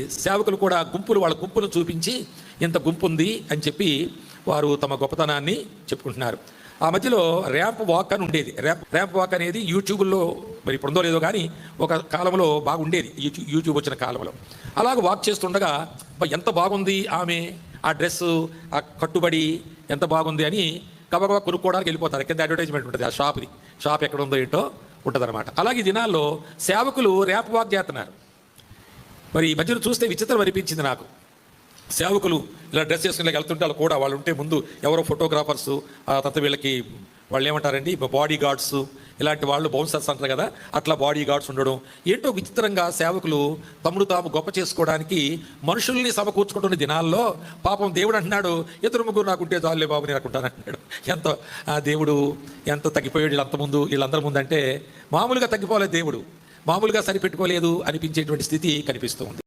సేవకులు కూడా గుంపులు వాళ్ళ గుంపును చూపించి ఇంత గుంపు ఉంది అని చెప్పి వారు తమ గొప్పతనాన్ని చెప్పుకుంటున్నారు. ఆ మధ్యలో ర్యాంప్ వాక్ అని ఉండేది. ర్యాంప్ ర్యాంప్ వాక్ అనేది యూట్యూబ్లో మరి ఇప్పుడు ఉందో లేదో కానీ ఒక కాలంలో బాగా ఉండేది యూట్యూబ్ వచ్చిన కాలంలో. అలాగ వాక్ చేస్తుండగా ఎంత బాగుంది ఆమె? ఆ డ్రెస్ ఆ కట్టుబడి ఎంత బాగుంది? అని గబగబా కొనుక్కోవడానికి వెళ్ళిపోతారు. కింద అడ్వర్టైజ్మెంట్ ఉంటుంది ఆ షాప్ది. షాప్ ఎక్కడ ఉందో ఏంటో ఉంటుందన్నమాట. అలాగే ఈ దినాల్లో సేవకులు ర్యాంప్ వాక్ చేస్తున్నారు. మరి ఈ మధ్యన చూస్తే విచిత్రం అనిపించింది నాకు. సేవకులు ఇలా డ్రెస్ చేసుకుని వెళ్తుంటే వాళ్ళు కూడా వాళ్ళు ఉంటే ముందు ఎవరో ఫోటోగ్రాఫర్స్ ఆ తర్వాత వీళ్ళకి వాళ్ళు ఏమంటారండి బాడీ గార్డ్స్ ఇలాంటి వాళ్ళు బౌన్సర్స్ అంటారు కదా అట్లా బాడీ గార్డ్స్ ఉండడం. ఏంటో విచిత్రంగా సేవకులు తమ్ముడు తాము గొప్ప చేసుకోవడానికి మనుషుల్ని సమకూర్చుకుంటున్న దినాల్లో పాపం దేవుడు అంటున్నాడు ఇద్దరు ముగ్గురు నాకుంటే చాలులే బాబు నేను అనుకుంటాను అంటున్నాడు. ఎంత ఆ దేవుడు ఎంత తగ్గిపోయాడు వీళ్ళంత ముందు వీళ్ళందరి ముందు అంటే మామూలుగా తగ్గిపోలేదు దేవుడు. మామూలుగా సరిపెట్టుకోలేదు అనిపించేటువంటి స్థితి కనిపిస్తుంది